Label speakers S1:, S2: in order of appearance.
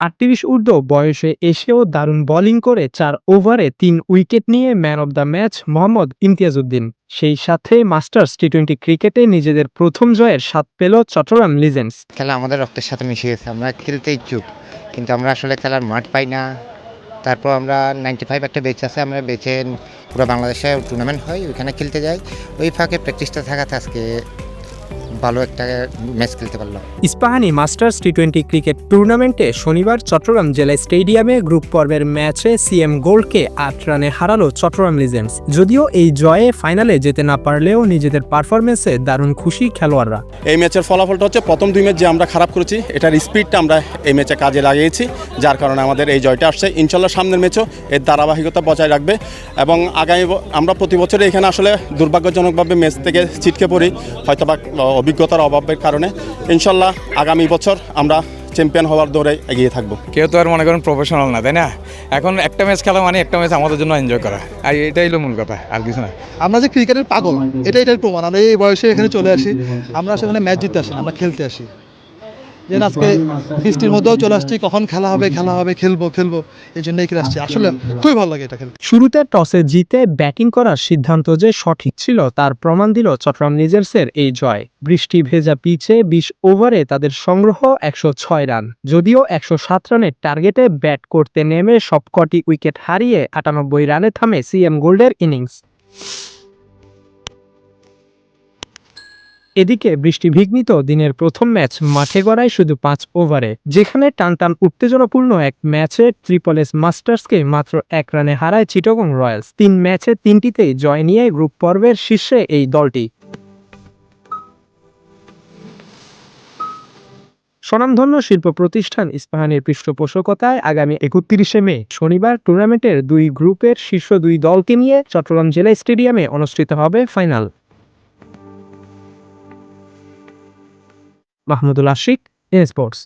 S1: আটত্রিশ ঊর্ধ্ব বয়সে এসেও দারুণ বোলিং করে চার ওভারে তিন উইকেট নিয়ে man of the match Mohammad Imtiazuddin. সেই সাথে মাস্টার্স টি টোয়েন্টি ক্রিকেটে নিজেদের প্রথম জয়ের স্বাদ পেল চট্টগ্রাম লিজেন্ডস
S2: খেলা আমাদের রক্তের সাথে মিশে গেছে, আমরা খেলতে ইচ্ছুক, কিন্তু আমরা আসলে খেলার মাঠ পাই না। তারপর আমরা নাইনটি ফাইভ একটা বেচ আছে, আমরা বেচে পুরো বাংলাদেশে টুর্নামেন্ট হয়, ওইখানে খেলতে যাই। ওই ফাঁকে প্র্যাকটিসটা থাকাতে আজকে ভালো একটা ম্যাচ খেলতে পারলাম
S1: Ispahani masters T twenty cricket টুর্নামেন্টে শনিবার চট্টগ্রাম জেলা স্টেডিয়ামে গ্রুপ পর্বের ম্যাচে সিএম গোল্ডকে আট রানে হারালো চট্টগ্রাম লিজেন্ডস। যদিও এই জয়ে ফাইনালে যেতে না পারলেও নিজেদের পারফরমেন্সে দারুণ খুশি খেলোয়াড়রা।
S3: এই ম্যাচের ফলাফলটা হচ্ছে প্রথম দুই ম্যাচ যে আমরা খারাপ করেছি এটার স্পিডটা আমরা এই ম্যাচে কাজে লাগিয়েছি যার কারণে আমাদের এই জয়টা আসছে। ইনশাল্লাহ সামনের ম্যাচও এর ধারাবাহিকতা বজায় রাখবে এবং আগামী আমরা প্রতি বছর এখানে আসলে দুর্ভাগ্যজনকভাবে ম্যাচ থেকে ছিটকে পড়ি হয়তোবা অভিজ্ঞতার অভাবের কারণে ইনশাল্লাহ আগামী বছর আমরা চ্যাম্পিয়ন হওয়ার দৌড়ে এগিয়ে থাকব।
S4: কেউ তো আর মনে করেন প্রফেশনাল না তাই না? এখন একটা ম্যাচ খেলা মানে একটা ম্যাচ আমাদের জন্য এনজয় করা। আর এটাই হলো মূল কথা আর কিছু না।
S5: আমরা যে ক্রিকেটের পাগল এটাই এটার প্রমাণ। আমরা এই বয়সে এখানে চলে আসি আমরা সেখানে ম্যাচ জিততে আসি আমরা খেলতে আসি। যে আজকে বৃষ্টির মধ্যেও চলে আসছি, কখন খেলা হবে খেলা হবে, খেলব খেলব, এই জন্য এখানে আসছি। আসলে খুবই ভালো লাগে এটা খেলতে।
S1: শুরুতে টসে জিতে ব্যাটিং করার সিদ্ধান্ত যে সঠিক ছিল, তার প্রমাণ দিল চট্টগ্রাম লিজেন্ডসের এই জয়। বৃষ্টি ভেজা পিচে বিশ ওভারে তাদের সংগ্রহ একশো ছয় রান। যদিও একশো সাত রানের টার্গেটে ব্যাট করতে নেমে সবকটি উইকেট হারিয়ে আটানব্বই রানে থামে সিএম গোল্ডের ইনিংস। এদিকে বৃষ্টিবিঘ্নিত দিনের প্রথম ম্যাচ মাঠে গড়ায় শুধু পাঁচ ওভারে, যেখানে টানটান উত্তেজনাপূর্ণ এক ম্যাচে ট্রিপল এস মাস্টার্সকে মাত্র এক রানে হারায় চিটগং রয়্যালস। তিন ম্যাচে তিনটিতেই জয় নিয়ে গ্রুপ পর্বের শীর্ষে এই দলটি। স্বনামধন্য শিল্প প্রতিষ্ঠান ইস্পাহানের পৃষ্ঠপোষকতায় আগামী একত্রিশে মে, শনিবার টুর্নামেন্টের দুই গ্রুপের শীর্ষ দুই দলকে নিয়ে চট্টগ্রাম জেলা স্টেডিয়ামে অনুষ্ঠিত হবে final. Mahmudul Ashik N sports.